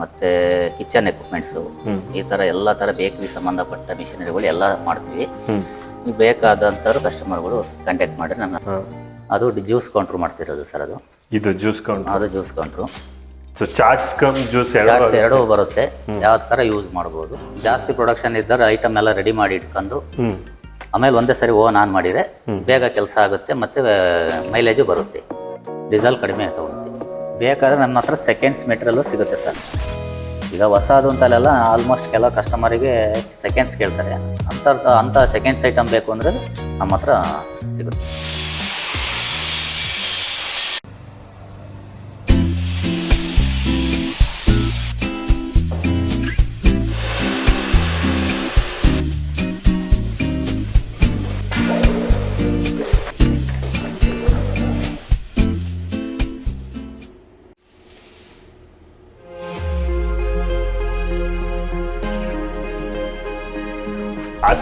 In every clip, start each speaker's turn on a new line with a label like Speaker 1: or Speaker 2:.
Speaker 1: ಮತ್ತು kitchen equipments ಈ ಥರ ಎಲ್ಲ ಥರ ಬೇಕ್ರಿ ಸಂಬಂಧಪಟ್ಟ ಮಿಷಿನರಿಗಳು ಎಲ್ಲ ಮಾಡ್ತೀವಿ. ನೀವು ಬೇಕಾದಂಥವ್ರು ಕಸ್ಟಮರ್ಗಳು ಕಾಂಟ್ಯಾಕ್ಟ್ ಮಾಡಿ ನನ್ನ ಅದು ಜ್ಯೂಸ್ ಕೌಂಟ್ರು ಮಾಡ್ತಿರೋದು ಸರ್ ಅದು.
Speaker 2: ಇದು ಜ್ಯೂಸ್ ಕೌಂಟರ್
Speaker 1: ಅದು juice counter
Speaker 2: so chats cum juice ಎರಡು
Speaker 1: ಚಾಟ್ಸ್ ಎರಡೂ ಬರುತ್ತೆ. ಯಾವ ಥರ ಯೂಸ್ ಮಾಡ್ಬೋದು. ಜಾಸ್ತಿ ಪ್ರೊಡಕ್ಷನ್ ಇದ್ದರೆ ಐಟಮ್ ಎಲ್ಲ ರೆಡಿ ಮಾಡಿ ಇಟ್ಕೊಂಡು ಆಮೇಲೆ ಒಂದೇ ಸರಿ ಓನ್ ಆನ್ ಮಾಡಿದರೆ ಬೇಗ ಕೆಲಸ ಆಗುತ್ತೆ ಮತ್ತು ಮೈಲೇಜು ಬರುತ್ತೆ. ಡೀಸೆಲ್ ಕಡಿಮೆ ತಗೊಳುತ್ತೆ ಬೇಕಾದ್ರೆ ನಮ್ಮ ಹತ್ರ ಸೆಕೆಂಡ್ಸ್ ಮೆಟೀರಿಯಲ್ಲು ಸಿಗುತ್ತೆ ಸರ್. ಈಗ ಹೊಸದು ಅಂತಲ್ಲೆಲ್ಲ ಆಲ್ಮೋಸ್ಟ್ ಕೆಲವು ಕಸ್ಟಮರಿಗೆ ಸೆಕೆಂಡ್ಸ್ ಕೇಳ್ತಾರೆ. ಅಂಥ ಅಂಥ ಸೆಕೆಂಡ್ಸ್ ಐಟಮ್ ಬೇಕು ಅಂದರೆ ನಮ್ಮ ಹತ್ರ ಸಿಗುತ್ತೆ.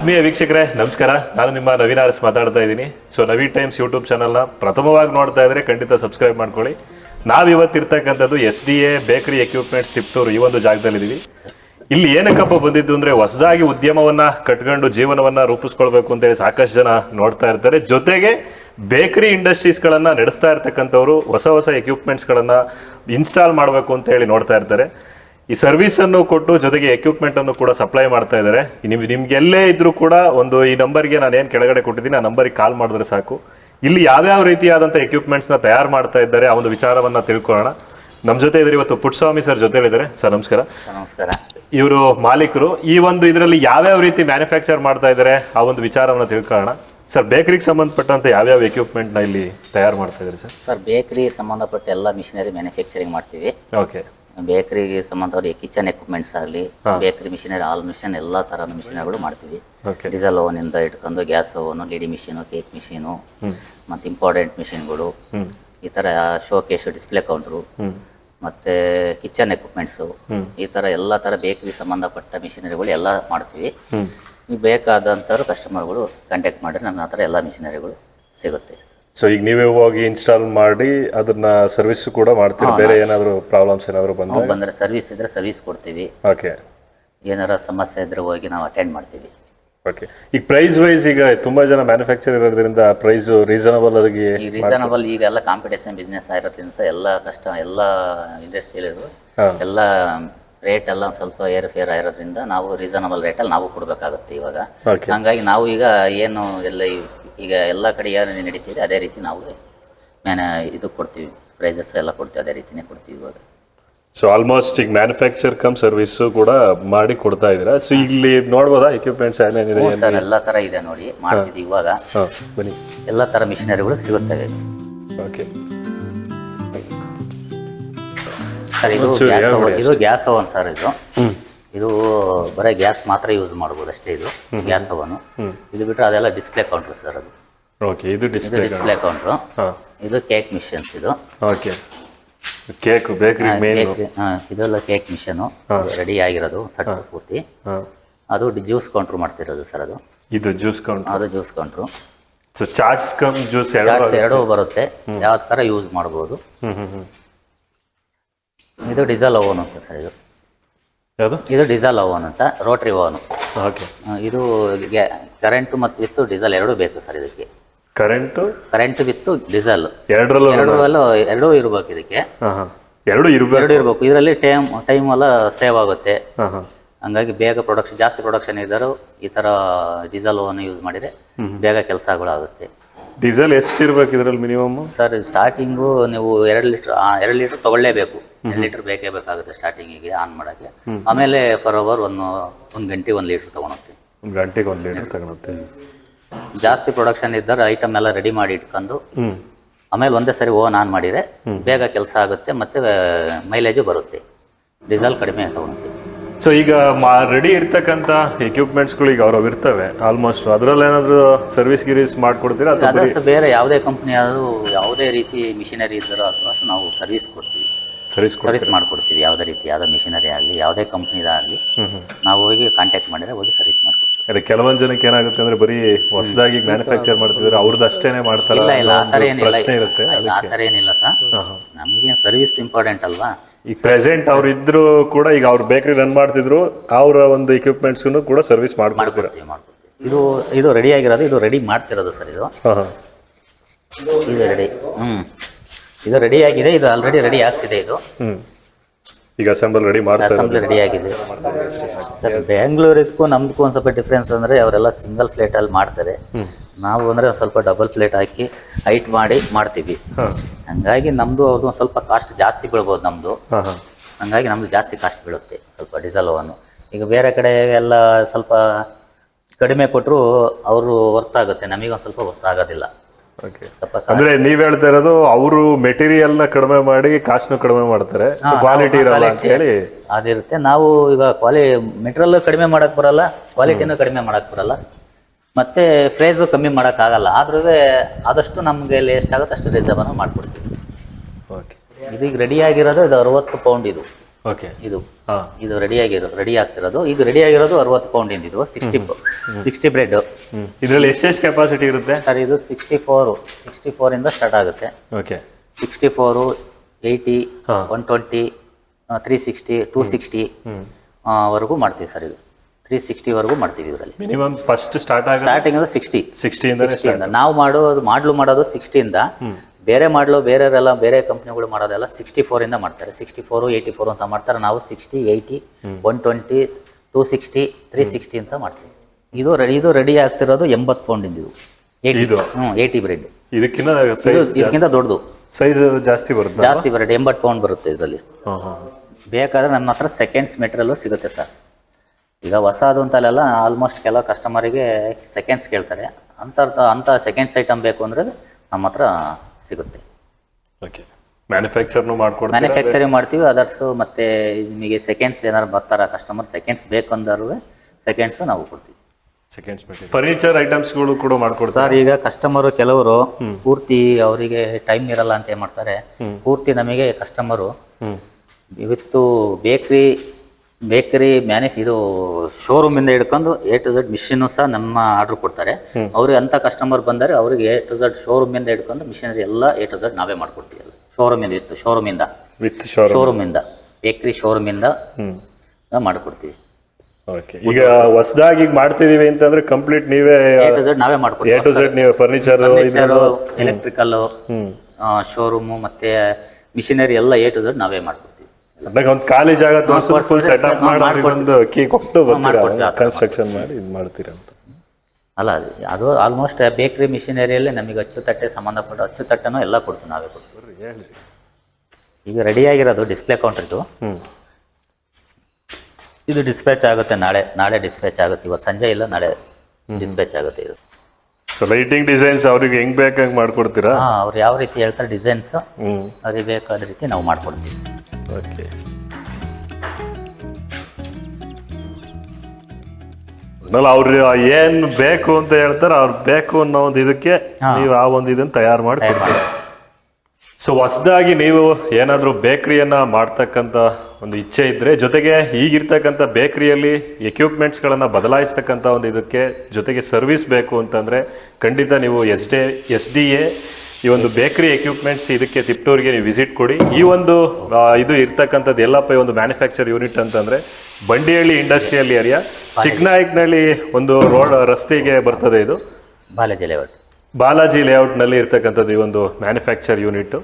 Speaker 2: ಆತ್ಮೀಯ ವೀಕ್ಷಕರೇ, ನಮಸ್ಕಾರ. ನಾನು ನಿಮ್ಮ ನವೀನ್ ಆರ್ಸ್ ಮಾತಾಡ್ತಾ ಇದ್ದೀನಿ. ಸೊ ನವಿ ಟೈಮ್ಸ್ ಯೂಟ್ಯೂಬ್ ಚಾನಲ್ನ ಪ್ರಥಮವಾಗಿ ನೋಡ್ತಾ ಇದ್ರೆ ಖಂಡಿತ ಸಬ್ಸ್ಕ್ರೈಬ್ ಮಾಡ್ಕೊಳ್ಳಿ. ನಾವು ಇವತ್ತಿರ್ತಕ್ಕಂಥದ್ದು S D A bakery equipments Tiptur ಈ ಒಂದು ಜಾಗದಲ್ಲಿದ್ದೀವಿ ಇಲ್ಲಿ ಏನಕ್ಕಪ್ಪ ಬಂದಿದ್ದು ಅಂದ್ರೆ ಹೊಸದಾಗಿ ಉದ್ಯಮವನ್ನ ಕಟ್ಕೊಂಡು ಜೀವನವನ್ನ ರೂಪಿಸ್ಕೊಳ್ಬೇಕು ಅಂತೇಳಿ ಸಾಕಷ್ಟು ಜನ ನೋಡ್ತಾ ಇರ್ತಾರೆ. ಜೊತೆಗೆ ಬೇಕರಿ ಇಂಡಸ್ಟ್ರೀಸ್ಗಳನ್ನು ನಡೆಸ್ತಾ ಇರ್ತಕ್ಕಂಥವ್ರು ಹೊಸ ಹೊಸ ಎಕ್ವಿಪ್ಮೆಂಟ್ಸ್ಗಳನ್ನು ಇನ್ಸ್ಟಾಲ್ ಮಾಡಬೇಕು ಅಂತ ಹೇಳಿ ನೋಡ್ತಾ ಇರ್ತಾರೆ. ಈ ಸರ್ವಿಸ್ ಅನ್ನು ಕೊಟ್ಟು ಜೊತೆಗೆ ಎಕ್ವಿಪ್ಮೆಂಟ್ ಅನ್ನು ಕೂಡ ಸಪ್ಲೈ ಮಾಡ್ತಾ ಇದ್ದಾರೆ. ನಿಮ್ ನಿಮ್ಗೆ ಎಲ್ಲೇ ಇದ್ರೂ ಕೂಡ ಒಂದು ಈ ನಂಬರ್ಗೆ ನಾನು ಏನು ಕೆಳಗಡೆ ಕೊಟ್ಟಿದ್ದೀನಿ ಆ ನಂಬರ್ಗೆ ಕಾಲ್ ಮಾಡಿದ್ರೆ ಸಾಕು. ಇಲ್ಲಿ ಯಾವ್ಯಾವ ರೀತಿಯಾದಂಥ ಎಕ್ವಿಪ್ಮೆಂಟ್ಸ್ನ ತಯಾರು ಮಾಡ್ತಾ ಇದ್ದಾರೆ ಆ ಒಂದು ವಿಚಾರವನ್ನ ತಿಳ್ಕೊಳ್ಳೋಣ. ನಮ್ಮ ಜೊತೆ ಇದ್ರೆ ಇವತ್ತು ಪುಟ್ಸ್ವಾಮಿ ಸರ್ ಜೊತೆಲಿದ್ದಾರೆ ಸರ್ ನಮಸ್ಕಾರ.
Speaker 1: ನಮಸ್ಕಾರ.
Speaker 2: ಇವರು ಮಾಲೀಕರು. ಈ ಒಂದು ಇದರಲ್ಲಿ ಯಾವ್ಯಾವ ರೀತಿ ಮ್ಯಾನುಫ್ಯಾಕ್ಚರ್ ಮಾಡ್ತಾ ಇದ್ದಾರೆ ಆ ಒಂದು ವಿಚಾರವನ್ನು ತಿಳ್ಕೊಳ್ಳೋಣ. ಸರ್ ಬೇಕರಿಗೆ ಸಂಬಂಧಪಟ್ಟಂತೆ ಯಾವ್ಯಾವ ಎಕ್ವಿಪ್ಮೆಂಟ್ನ ಇಲ್ಲಿ ತಯಾರು ಮಾಡ್ತಾ ಇದ್ದಾರೆ ಸರ್
Speaker 1: ಸರ್ ಬೇಕರಿ ಸಂಬಂಧಪಟ್ಟ ಎಲ್ಲ ಮಿಷಿನರಿ ಮ್ಯಾನುಫ್ಯಾಕ್ಚರಿಂಗ್ ಮಾಡ್ತೀವಿ.
Speaker 2: ಓಕೆ
Speaker 1: ಬೇಕ್ರಿಗೆ ಸಂಬಂಧಪಟ್ಟ ಕಿಚನ್ ಎಕ್ವಿಪ್ಮೆಂಟ್ಸ್ ಆಗಲಿ ಬೇಕರಿ ಮಿಷಿನರಿ ಆಲ್ ಮಿಷನ್ ಎಲ್ಲ ತರ ಮಿಷಿನರಿಗಳು ಮಾಡ್ತೀವಿ. ಡೀಸೆಲ್ ಇಂದ ಇಟ್ಕೊಂಡು ಗ್ಯಾಸ್ ಓವನು ಲಿಡಿ ಮಿಷಿನು ಕೇಕ್ ಮಿಷಿನು ಮತ್ತು ಇಂಪಾರ್ಟೆಂಟ್ ಮಿಷಿನ್ಗಳು ಈ ಥರ ಶೋಕೇಶು ಡಿಸ್ಪ್ಲೇ ಕೌಂಟ್ರು ಮತ್ತೆ ಕಿಚನ್ ಎಕ್ವಿಪ್ಮೆಂಟ್ಸು ಈ ಥರ ಎಲ್ಲ ಥರ ಬೇಕರಿ ಸಂಬಂಧಪಟ್ಟ ಮಿಷಿನರಿಗಳು ಎಲ್ಲ ಮಾಡ್ತೀವಿ. ಬೇಕಾದಂಥವ್ರು ಕಸ್ಟಮರ್ಗಳು ಕಾಂಟ್ಯಾಕ್ಟ್ ಮಾಡಿದ್ರೆ ನಮ್ಮ ಹತ್ರ ಎಲ್ಲ ಮಿಷಿನರಿಗಳು ಸಿಗುತ್ತೆ.
Speaker 2: ಸೊ ಈಗ ನೀವೇ ಹೋಗಿ ಇನ್ಸ್ಟಾಲ್ ಮಾಡಿ ಅದನ್ನ ಸರ್ವಿಸ್ ಕೂಡ ಮಾಡ್ತೀರಾ? ಬೇರೆ ಏನಾದರೂ ಪ್ರಾಬ್ಲಮ್ಸ್ ಏನಾದರೂ
Speaker 1: ಬಂದ್ರೆ ಬಂದ್ರೆ ಸರ್ವಿಸ್ ಇದ್ರೆ ಸರ್ವಿಸ್ ಕೊಡ್ತೀವಿ.
Speaker 2: ಓಕೆ
Speaker 1: ಏನಾರ ಸಮಸ್ಯೆ ಇದ್ರೆ ಹೋಗಿ ನಾವು ಅಟೆಂಡ್ ಮಾಡ್ತೀವಿ.
Speaker 2: ಓಕೆ ಈಗ ಪ್ರೈಸ್ ವೈಸ್ ಈಗ ತುಂಬಾ ಜನ ಮ್ಯಾನುಫ್ಯಾಕ್ಚರ್ ಇರೋದ್ರಿಂದ ಪ್ರೈಸ್ ರೀಸನಬಲ್ ಆಗಿ
Speaker 1: ಈ ರೀಸನಬಲ್ ಈಗ ಎಲ್ಲ ಕಾಂಪಿಟೇಷನ್ ಬಿಸ್ನೆಸ್ ಆಗಿರೋದ್ರಿಂದ ಎಲ್ಲ ಕಷ್ಟ ಎಲ್ಲ ಇಂಡಸ್ಟ್ರಿಯಲ್ಲಿರು. ಎಲ್ಲ ರೇಟ್ ಎಲ್ಲ ಸ್ವಲ್ಪ ಏರ್ ಫೇರ್ ಆಗಿರೋದ್ರಿಂದ ನಾವು ರೀಸನಬಲ್ ರೇಟಲ್ಲಿ ನಾವು ಕೊಡಬೇಕಾಗುತ್ತೆ ಇವಾಗ. ಹಂಗಾಗಿ ನಾವು ಈಗ ಏನು ಎಲ್ಲ ಈಗ ಎಲ್ಲ ಕಡೆ ಏನೇನು ನಡೀತಿದೆ ಅದೇ ರೀತಿ ನಾವು ಮ್ಯಾನ ಇದು ಕೊಡ್ತೀವಿ ಪ್ರೈಸಸ್ ಎಲ್ಲ ಕೊಡ್ತೀವಿ ಅದೇ ರೀತಿನೇ ಕೊಡ್ತೀವಿ ಇವಾಗ.
Speaker 2: ಸೊ ಆಲ್ಮೋಸ್ಟ್ ಈಗ ಮ್ಯಾನುಫ್ಯಾಕ್ಚರ್ ಕಮ್ ಸರ್ವಿಸ್ ಕೂಡ ಮಾಡಿ ಕೊಡ್ತಾ ಇದ್ದೀರಾ? ಸೊ ಇಲ್ಲಿ ನೋಡ್ಬೋದಾ ಎಕ್ವಿಪ್ಮೆಂಟ್ಸ್ ಏನೇನಿದೆ
Speaker 1: ಸರ್ ಎಲ್ಲ ಥರ ಇದೆ ನೋಡಿ ಮಾಡ್ತಿದ್ದೀವಿ ಇವಾಗ.
Speaker 2: ಬನ್ನಿ.
Speaker 1: ಎಲ್ಲ ಥರ ಮಿಷನರಿಗಳು ಸಿಗುತ್ತವೆ
Speaker 2: ಓಕೆ
Speaker 1: ಸರ್ ಇದು ಗ್ಯಾಸ್ ಇದು ಗ್ಯಾಸ್ ಓವನ್ ಸರ್ ಇದು. ಇದು ಬರೀ ಗ್ಯಾಸ್ ಮಾತ್ರ ಯೂಸ್ ಮಾಡ್ಬೋದು ಅಷ್ಟೇ ಇದು ಗ್ಯಾಸ್ ಅವನು ಇದು ಬಿಟ್ಟರೆ ಅದೆಲ್ಲ ಡಿಸ್ಪ್ಲೇ ಕೌಂಟ್ರ್ ಸರ್ ಅದು.
Speaker 2: ಓಕೆ ಇದು ಡಿಸ್ಪ್ಲೇ
Speaker 1: ಡಿಸ್ಪ್ಲೇ ಕೌಂಟ್ರು ಇದು ಕೇಕ್ ಮಿಷನ್ಸ್ ಇದು.
Speaker 2: ಓಕೆ ಕೇಕ್ ಬೇಕರಿ ಮೇನ್
Speaker 1: ಇದೆಲ್ಲ ಕೇಕ್ ಮಿಷನು ರೆಡಿ ಆಗಿರೋದು ಸಟ್ ಪೂರ್ತಿ. ಅದು ಜ್ಯೂಸ್ ಕೌಂಟ್ರ್ ಮಾಡ್ತಿರೋದು ಸರ್ ಅದು.
Speaker 2: ಇದು ಜ್ಯೂಸ್ ಕೌಂಟ್ರ್
Speaker 1: ಅದು juice counter
Speaker 2: so chats cum juice ಎರಡು
Speaker 1: ಬರುತ್ತೆ. ಯಾವ ಥರ ಯೂಸ್ ಮಾಡ್ಬೋದು.
Speaker 2: ಹ್ಮ್
Speaker 1: ಇದು ಡೀಸೆಲ್ ಓವನ್ ಅಂತ ಸರ್ ಇದು.
Speaker 2: ಯಾವುದು?
Speaker 1: ಇದು ಡೀಸೆಲ್ ಓವನ್ ಅಂತ ರೋಟ್ರಿ ಓವನ್.
Speaker 2: ಓಕೆ.
Speaker 1: ಇದು ಕರೆಂಟ್ ಮತ್ತು ವಿತ್ತು ಡೀಸೆಲ್ ಎರಡೂ ಬೇಕು ಸರ್ ಇದಕ್ಕೆ.
Speaker 2: ಕರೆಂಟು?
Speaker 1: Current with diesel.
Speaker 2: ಎರಡರಲ್ಲೂ
Speaker 1: ಎರಡರಲ್ಲೂ ಎರಡೂ ಇರಬೇಕು ಇದಕ್ಕೆ.
Speaker 2: ಎರಡು ಇರಬೇಕು.
Speaker 1: ಎರಡು ಇರಬೇಕು. ಇದರಲ್ಲಿ ಟೈಮ್ ಟೈಮ್ ಎಲ್ಲ ಸೇವ್ ಆಗುತ್ತೆ. ಹಂಗಾಗಿ ಬೇಗ ಪ್ರೊಡಕ್ಷನ್ ಜಾಸ್ತಿ ಪ್ರೊಡಕ್ಷನ್ ಇದ್ದರೂ ಈ ಥರ ಡೀಸೆಲ್ ಓವನ್ ಯೂಸ್ ಮಾಡಿದರೆ ಬೇಗ ಕೆಲಸಗಳಾಗುತ್ತೆ
Speaker 2: ಡೀಸೆಲ್ ಎಷ್ಟು ಇರಬೇಕು ಇದರಲ್ಲಿ ಮಿನಿಮಮ್
Speaker 1: ಸರ್ ಸ್ಟಾರ್ಟಿಂಗು ನೀವು ಎರಡು ಲೀಟ್ರ್ ಎರಡು ಲೀಟ್ರ್ ತೊಗೊಳ್ಳೇಬೇಕು. ಲೀಟ್ರ್ ಬೇಕೇ ಬೇಕಾಗುತ್ತೆ ಸ್ಟಾರ್ಟಿಂಗಿಗೆ ಆನ್ ಮಾಡೋಕ್ಕೆ. ಆಮೇಲೆ ಪರ್ ಅವರ್ ಒಂದು ಒಂದು ಗಂಟೆ ಒಂದು ಲೀಟರ್ ತೊಗೊಳುತ್ತೆ.
Speaker 2: ಒಂದು ಗಂಟೆಗೆ ಒಂದು ಲೀಟರ್ ತಗೊಳುತ್ತೆ.
Speaker 1: ಜಾಸ್ತಿ ಪ್ರೊಡಕ್ಷನ್ ಇದ್ದರೆ ಐಟಮ್ ಎಲ್ಲ ರೆಡಿ ಮಾಡಿ ಇಟ್ಕೊಂಡು ಆಮೇಲೆ ಒಂದೇ ಸರಿ ಓನ್ ಆನ್ ಮಾಡಿದರೆ ಬೇಗ ಕೆಲಸ ಆಗುತ್ತೆ ಮತ್ತು ಮೈಲೇಜು ಬರುತ್ತೆ. ಡೀಸೆಲ್ ಕಡಿಮೆ ತಗೊಳುತ್ತೆ.
Speaker 2: ಸೊ ಈಗ ಮಾ ರೆಡಿ ಇರ್ತಕ್ಕಂಥ ಎಕ್ವಿಪ್ಮೆಂಟ್ಸ್ಗಳು ಈಗ ಅವ್ರವ್ ಇರ್ತವೆ ಆಲ್ಮೋಸ್ಟ್ ಅದರಲ್ಲಿ ಏನಾದರೂ ಸರ್ವಿಸ್ ಗಿರೀಸ್ ಮಾಡಿಕೊಡ್ತೀರಾ ಅಥವಾ ಬೇರೆ
Speaker 1: ಯಾವುದೇ ಕಂಪ್ನಿ ಆದರೂ ಯಾವುದೇ ರೀತಿ ಮಿಷಿನರಿ ಇದ್ದರೂ ಅಥವಾ ನಾವು ಸರ್ವಿಸ್ ಕೊಡ್ತೀವಿ.
Speaker 2: ಸರ್ವಿಸ್
Speaker 1: ಸರ್ವಿಸ್ ಮಾಡಿಕೊಡ್ತೀವಿ. ಯಾವುದೇ ರೀತಿ ಯಾವುದೇ ಮಿಷಿನರಿ ಆಗಲಿ ಯಾವುದೇ ಕಂಪ್ನಿದಾಗಲಿ ನಾವು ಹೋಗಿ ಕಾಂಟ್ಯಾಕ್ಟ್ ಮಾಡಿದರೆ ಹೋಗಿ ಸರ್ವಿಸ್ ಮಾಡಿಕೊಡ್ತೀವಿ.
Speaker 2: ಅದೇ ಕೆಲವೊಂದು ಜನಕ್ಕೆ ಏನಾಗುತ್ತೆ ಅಂದ್ರೆ ಬರೀ ಹೊಸದಾಗಿ ಮ್ಯಾನುಫ್ಯಾಕ್ಚರ್ ಮಾಡ್ತಿದ್ರೆ ಅವ್ರದ್ದು ಅಷ್ಟೇನೆ ಮಾಡ್ತಾರೆ
Speaker 1: ಇಲ್ಲ ಇಲ್ಲ ಆ ಥರ ಏನಿಲ್ಲ.
Speaker 2: ಇರುತ್ತೆ
Speaker 1: ಆ ಥರ ಏನಿಲ್ಲ ಸರ್. ನಮಗೆ ಸರ್ವಿಸ್ ಇಂಪಾರ್ಟೆಂಟ್ ಅಲ್ವಾ?
Speaker 2: ಈಗ ಪ್ರೆಸೆಂಟ್ ಅವ್ರು ಇದ್ರು ಕೂಡ ಈಗ ಅವ್ರು ಬೇಕರಿ ರನ್ ಮಾಡ್ತಿದ್ರು ಅವರ ಒಂದು equipments-ಗೂ ಕೂಡ ಸರ್ವಿಸ್ ಮಾಡ್ಕೊಡ್ತೀರಾ?
Speaker 1: ಮಾಡ್ಕೊಡ್ತೀವಿ ಮಾಡ್ಕೊಡ್ತೀವಿ. ಇದು ಇದು ರೆಡಿ ಆಗಿರೋದು ಇದು ರೆಡಿ ಮಾಡ್ತಿರೋದು ಸರ್ ಇದು. ಇದು ರೆಡಿ ಹ್ಞೂ ಇದು ರೆಡಿ ಆಗಿದೆ. ಇದು ಆಲ್ರೆಡಿ ರೆಡಿ ಆಗ್ತಿದೆ ಇದು.
Speaker 2: ಈಗ ಅಸೆಂಬಲ್ ರೆಡಿ ಮಾಡ್ತಾರೆ
Speaker 1: ಅಸೆಂಬ್ಲಿ ರೆಡಿ ಆಗಿದೆ. ಸರ್ ಬೆಂಗಳೂರಿಗೂ ನಮ್ದಕ್ಕೂ ಒಂದು ಸ್ವಲ್ಪ ಡಿಫ್ರೆನ್ಸ್ ಅಂದರೆ ಅವರೆಲ್ಲ ಸಿಂಗಲ್ ಪ್ಲೇಟಲ್ಲಿ ಮಾಡ್ತಾರೆ. ನಾವು ಅಂದರೆ ಒಂದು ಸ್ವಲ್ಪ ಡಬಲ್ ಪ್ಲೇಟ್ ಹಾಕಿ ಹೈಟ್ ಮಾಡಿ ಮಾಡ್ತೀವಿ. ಹಂಗಾಗಿ ನಮ್ಮದು ಅವ್ರದ್ದು ಒಂದು ಸ್ವಲ್ಪ ಕಾಸ್ಟ್ ಜಾಸ್ತಿ ಬೀಳ್ಬೋದು ನಮ್ಮದು ಹಂಗಾಗಿ ನಮ್ಮದು ಜಾಸ್ತಿ ಕಾಸ್ಟ್ ಬೀಳುತ್ತೆ ಸ್ವಲ್ಪ ಡೀಸೆಲ್ ಓವನು ಈಗ ಬೇರೆ ಕಡೆ ಎಲ್ಲ ಸ್ವಲ್ಪ ಕಡಿಮೆ ಕೊಟ್ಟರು ಅವರು ವರ್ತ್ ಆಗುತ್ತೆ. ನಮಗೆ ಒಂದು ಸ್ವಲ್ಪ ವರ್ತ್ ಆಗೋದಿಲ್ಲ.
Speaker 2: ಅಂದ್ರೆ ನೀವ್ ಹೇಳ್ತಾ ಇರೋದು ಅವರು ಮೆಟೀರಿಯಲ್ನ ಕಡಿಮೆ ಮಾಡಿ ಕಾಸ್ಟ್ ಕಡಿಮೆ ಮಾಡ್ತಾರೆ. ಕ್ವಾಲಿಟಿ ಇರಲ್ಲ ಅಂತ ಹೇಳಿ.
Speaker 1: ಅದಿರುತ್ತೆ. ನಾವು ಈಗ ಕ್ವಾಲಿ ಮೆಟೀರಿಯಲ್ ಕಡಿಮೆ ಮಾಡಕ್ ಬರಲ್ಲ ಕ್ವಾಲಿಟಿನೂ ಕಡಿಮೆ ಮಾಡಕ್ ಬರಲ್ಲ. ಮತ್ತೆ ಪ್ರೈಸ್ ಕಮ್ಮಿ ಮಾಡಕ್ ಆಗಲ್ಲ. ಆದ್ರೂ ಆದಷ್ಟು ನಮ್ಗೆ ಎಷ್ಟಾಗುತ್ತೆ ಅಷ್ಟು ರಿಸರ್ವ್ ಮಾಡ್ಕೊಡ್ತೀವಿ.
Speaker 2: ಇದೀಗ
Speaker 1: ಇದು ರೆಡಿ ಆಗಿರೋದು ಇದು ಅರವತ್ತು ಪೌಂಡ್ ಇದು.
Speaker 2: ಓಕೆ
Speaker 1: ಇದು ಇದು ರೆಡಿ ಆಗಿರೋ ರೆಡಿ ಆಗ್ತಿರೋದು. ಇದು ರೆಡಿ ಆಗಿರೋದು ಅರವತ್ತು ಪೌಂಡಿಂದ ಇದು ಸಿಕ್ಸ್ಟಿ ಸಿಕ್ಸ್ಟಿ ಬ್ರೆಡ್
Speaker 2: ಇದರಲ್ಲಿ ಎಷ್ಟೆಷ್ಟು ಕೆಪಾಸಿಟಿ ಇರುತ್ತೆ?
Speaker 1: ಸರ್ ಇದು ಸಿಕ್ಸ್ಟಿ ಫೋರು ಸಿಕ್ಸ್ಟಿ ಫೋರಿಂದ ಸ್ಟಾರ್ಟ್ ಆಗುತ್ತೆ
Speaker 2: okay
Speaker 1: sixty four eighty. One twenty three sixty two sixty ವರೆಗೂ ಮಾಡ್ತೀವಿ ಸರ್ ಇದು. ತ್ರೀ ಸಿಕ್ಸ್ಟಿವರೆಗೂ ಮಾಡ್ತೀವಿ ಇದರಲ್ಲಿ.
Speaker 2: ಮಿನಿಮಮ್ ಫಸ್ಟ್ ಸ್ಟಾರ್ಟ್
Speaker 1: ಸ್ಟಾರ್ಟಿಂಗ್ ಅಂದ್ರೆ ಸಿಕ್ಸ್ಟಿ
Speaker 2: ಸಿಕ್ಸ್ಟಿ
Speaker 1: ಸಿಕ್ಸ್ಟಿಯಿಂದ ನಾವು ಮಾಡೋದು ಮಾಡ್ಲು ಮಾಡೋದು ಸಿಕ್ಸ್ಟಿಯಿಂದ ಬೇರೆ ಮಾಡಲು ಬೇರೆಯವರೆಲ್ಲ ಬೇರೆ ಕಂಪ್ನಿಗಳು ಮಾಡೋದೆಲ್ಲ ಸಿಕ್ಸ್ಟಿ ಫೋರಿಂದ ಮಾಡ್ತಾರೆ. ಸಿಕ್ಸ್ಟಿ ಫೋರು ಏಯ್ಟಿ ಫೋರ್ ಅಂತ ಮಾಡ್ತಾರೆ. ನಾವು sixty eighty one twenty two sixty three sixty ಅಂತ ಮಾಡ್ತೀವಿ. ಇದು ರೆಡಿ ಇದು ರೆಡಿ ಆಗ್ತಿರೋದು ಎಂಬತ್ತು ಪೌಂಡಿಂದ ಇದು ಏಯ್ಟಿ
Speaker 2: ಇದು?
Speaker 1: ಹ್ಞೂ ಏಯ್ಟಿ ಬ್ರೆಡ್
Speaker 2: ಇದಕ್ಕಿಂತ
Speaker 1: ಇದು
Speaker 2: ಸೈಜ್
Speaker 1: ಇದಕ್ಕಿಂತ ದೊಡ್ಡದು.
Speaker 2: ಸೈಜ್ ಜಾಸ್ತಿ ಬರುತ್ತೆ?
Speaker 1: ಜಾಸ್ತಿ ಬರುತ್ತೆ ಎಂಬತ್ತು ಪೌಂಡ್ ಬರುತ್ತೆ ಇದರಲ್ಲಿ. ಬೇಕಾದ್ರೆ ನಮ್ಮ ಹತ್ರ ಸೆಕೆಂಡ್ಸ್ ಮೆಟೀರಿಯಲ್ಲು ಸಿಗುತ್ತೆ ಸರ್. ಈಗ ಹೊಸದು ಅಂತಲ್ಲೆಲ್ಲ ಆಲ್ಮೋಸ್ಟ್ ಕೆಲವು ಕಸ್ಟಮರಿಗೆ ಸೆಕೆಂಡ್ಸ್ ಕೇಳ್ತಾರೆ. ಅಂತ ಅಂಥ ಸೆಕೆಂಡ್ಸ್ ಐಟಮ್ ಬೇಕು ಅಂದರೆ ನಮ್ಮ ಹತ್ರ ಸಿಗುತ್ತೆ.
Speaker 2: ಓಕೆ ಮ್ಯಾನುಫ್ಯಾಕ್ಚರ್ನು ಮಾಡ್ಕೊಡ್ತೀವಿ
Speaker 1: ಮ್ಯಾನುಫ್ಯಾಕ್ಚರಿಂಗ್ ಮಾಡ್ತೀವಿ ಅದರ್ಸು ಮತ್ತೆ ನಿಮಗೆ ಸೆಕೆಂಡ್ಸ್ ಏನಾರು ಬರ್ತಾರ ಕಸ್ಟಮರ್ ಸೆಕೆಂಡ್ಸ್ ಬೇಕು ಅಂದರೂ ಸೆಕೆಂಡ್ಸು ನಾವು ಕೊಡ್ತೀವಿ.
Speaker 2: ಸೆಕೆಂಡ್ಸ್ ಫರ್ನಿಚರ್ ಐಟಮ್ಸ್ಗಳು ಕೂಡ ಮಾಡ್ಕೊಡ್ತಾರೆ?
Speaker 1: ಸರ್ ಈಗ ಕಸ್ಟಮರು ಕೆಲವರು ಪೂರ್ತಿ ಅವರಿಗೆ ಟೈಮ್ ಇರಲ್ಲ ಅಂತ ಏನು ಮಾಡ್ತಾರೆ ಪೂರ್ತಿ ನಮಗೆ ಕಸ್ಟಮರು ಇವತ್ತು ಬೇಕ್ರಿ ಬೇಕರಿ ಮ್ಯಾನೇಜ್ ಇದು ಶೋರೂಮಿಂದ ಹಿಡ್ಕೊಂಡು ಎ ಟು ಝಡ್ ಮಿಷಿನ್ ಸಹ ನಮ್ಮ ಆರ್ಡರ್ ಕೊಡ್ತಾರೆ. ಅವ್ರಿಗೆ ಅಂತ ಕಸ್ಟಮರ್ ಬಂದರೆ ಅವರಿಗೆ ಎ ಟು ಝಡ್ ಶೋರೂಮಿಂದ ಹಿಡ್ಕೊಂಡು ಮಿಷಿನರಿ ಎಲ್ಲ ಎ ಟು ಝಡ್ ನಾವೇ ಮಾಡ್ಕೊಡ್ತೀವಿ ಇಂದ ಇತ್ತು ಶೋರೂಮಿಂದ
Speaker 2: ವಿತ್ ಶೋರೂಮ್
Speaker 1: ಇಂದ. ಬೇಕರಿ ಶೋರೂಮಿಂದ
Speaker 2: ಹ್ಮ್.
Speaker 1: ನಾವು ಮಾಡಿಕೊಡ್ತೀವಿ.
Speaker 2: ಈಗ ಹೊಸದಾಗಿ ಮಾಡ್ತಿದೀವಿ ಅಂತಂದ್ರೆ ಕಂಪ್ಲೀಟ್ ನೀವೇ
Speaker 1: ನಾವೇ ಮಾಡ್ಕೊಡ್ತೀವಿ.
Speaker 2: ಫರ್ನಿಚರ್
Speaker 1: ಎಲೆಕ್ಟ್ರಿಕಲ್ ಶೋರೂಮ್
Speaker 2: ಮತ್ತೆ
Speaker 1: ಶೋರೂಮು ಮತ್ತು ಮಿಷಿನರಿ ಎಲ್ಲ ಎ ಟು ಝಡ್ ನಾವೇ ಮಾಡ್ಕೊಡ್ತೀವಿ.
Speaker 2: ಒಂದು ಖಾಲಿ ಜಾಗ ತೋರಿಸಿದ್ರೆ ಫುಲ್ ಸೆಟಪ್ ಮಾಡಿ ಅವ್ರಿಗೆ ಒಂದು ಕೀ ಕೊಟ್ಟು ಬರ್ತೀರಾ? ಕನ್ಸ್ಟ್ರಕ್ಷನ್ ಮಾಡಿ ಇದು ಮಾಡ್ತೀರಾ ಅಂತ.
Speaker 1: ಅಲ್ಲ ಅದು ಆಲ್ಮೋಸ್ಟ್ ಬೇಕ್ರಿ ಮಿಷಿನರಿಯಲ್ಲೇ ನಮಗೆ ಅಚ್ಚುತಟ್ಟೆ ಸಂಬಂಧಪಟ್ಟ ಅಚ್ಚುತಟ್ಟೆನೂ ಎಲ್ಲ ಕೊಡ್ತೀವಿ ನಾವೇ ಕೊಡ್ತೀವಿ. ಈಗ ರೆಡಿ ಆಗಿರೋದು ಡಿಸ್ಪ್ಲೇ ಕೌಂಟ್ರಿದು ಇದು. ಡಿಸ್ಪ್ಯಾಚ್ ಆಗುತ್ತೆ ನಾಳೆ ನಾಳೆ ಡಿಸ್ಪ್ಯಾಚ್ ಆಗುತ್ತೆ. ಇವತ್ತು ಸಂಜೆ ಇಲ್ಲ ನಾಳೆ ಡಿಸ್ಪ್ಯಾಚ್ ಆಗುತ್ತೆ ಇದು.
Speaker 2: ಸೊ ಲೈಟಿಂಗ್ ಡಿಸೈನ್ಸ್ ಅವ್ರಿಗೆ ಹೆಂಗ್ ಬೇಕಾಗಿ ಮಾಡ್ಕೊಡ್ತೀರಾ?
Speaker 1: ಅವ್ರು ಯಾವ ರೀತಿ ಹೇಳ್ತಾರೆ ಡಿಸೈನ್ಸ್ ಅವ್ರಿಗೆ ಬೇಕಾದ ರೀತಿ ನಾವು ಮಾಡ್ಕೊಡ್ತೀವಿ.
Speaker 2: ಓಕೆ ಅವ್ರು ಏನ್ ಬೇಕು ಅಂತ ಹೇಳ್ತಾರೆ ಅವ್ರು ಬೇಕು ಅನ್ನೋ ಒಂದು ಇದಕ್ಕೆ ನೀವು ಆ ಒಂದು ಇದನ್ನ ತಯಾರು ಮಾಡಿ ಸೊ ಹೊಸದಾಗಿ ನೀವು ಏನಾದರೂ ಬೇಕರಿಯನ್ನ ಮಾಡ್ತಕ್ಕಂಥ ಒಂದು ಇಚ್ಛೆ ಇದ್ರೆ ಜೊತೆಗೆ ಈಗಿರ್ತಕ್ಕಂಥ ಬೇಕ್ರಿಯಲ್ಲಿ ಎಕ್ವಿಪ್ಮೆಂಟ್ಸ್ಗಳನ್ನು ಬದಲಾಯಿಸ್ತಕ್ಕಂಥ ಒಂದು ಇದಕ್ಕೆ ಜೊತೆಗೆ ಸರ್ವಿಸ್ ಬೇಕು ಅಂತಂದರೆ ಖಂಡಿತ ನೀವು S D S D A ಈ ಒಂದು ಬೇಕರಿ ಎಕ್ವಿಪ್ಮೆಂಟ್ಸ್ ಇದಕ್ಕೆ ತಿಪ್ಟೂರಿಗೆ ನೀವು ವಿಸಿಟ್ ಕೊಡಿ. ಈ ಒಂದು ಇದು ಇರ್ತಕ್ಕಂಥದ್ದು ಎಲ್ಲಪ್ಪ ಈ ಒಂದು ಮ್ಯಾನುಫ್ಯಾಕ್ಚರ್ ಯೂನಿಟ್ ಅಂತಂದರೆ ಬಂಡಿಹಳ್ಳಿ ಇಂಡಸ್ಟ್ರಿಯಲ್ ಏರಿಯಾ ಚಿಕ್ಕನಾಯಕನಹಳ್ಳಿ ಒಂದು ರೋಡ್ ರಸ್ತೆಗೆ ಬರ್ತದೆ ಇದು.
Speaker 1: ಬಾಲಾಜಿ ಲೇಔಟ್
Speaker 2: ಬಾಲಾಜಿ ಲೇಔಟ್ನಲ್ಲಿ ಇರ್ತಕ್ಕಂಥದ್ದು ಈ ಒಂದು ಮ್ಯಾನುಫ್ಯಾಕ್ಚರ್ ಯೂನಿಟ್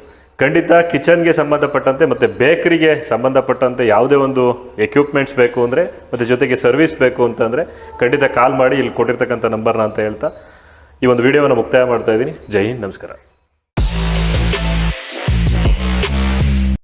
Speaker 2: ಖಂಡಿತ ಕಿಚನ್ಗೆ ಸಂಬಂಧಪಟ್ಟಂತೆ ಮತ್ತು ಬೇಕರಿಗೆ ಸಂಬಂಧಪಟ್ಟಂತೆ ಯಾವುದೇ ಒಂದು ಎಕ್ವಿಪ್ಮೆಂಟ್ಸ್ ಬೇಕು ಅಂದರೆ ಮತ್ತು ಜೊತೆಗೆ ಸರ್ವಿಸ್ ಬೇಕು ಅಂತಂದರೆ ಖಂಡಿತ ಕಾಲ್ ಮಾಡಿ ಇಲ್ಲಿ ಕೊಟ್ಟಿರ್ತಕ್ಕಂಥ ನಂಬರ್ನ ಅಂತ ಹೇಳ್ತಾ ಈ ಒಂದು ವಿಡಿಯೋವನ್ನು ಮುಕ್ತಾಯ ಮಾಡ್ತಾ ಇದ್ದೀನಿ. ಜೈ ಹಿಂದ್ ನಮಸ್ಕಾರ.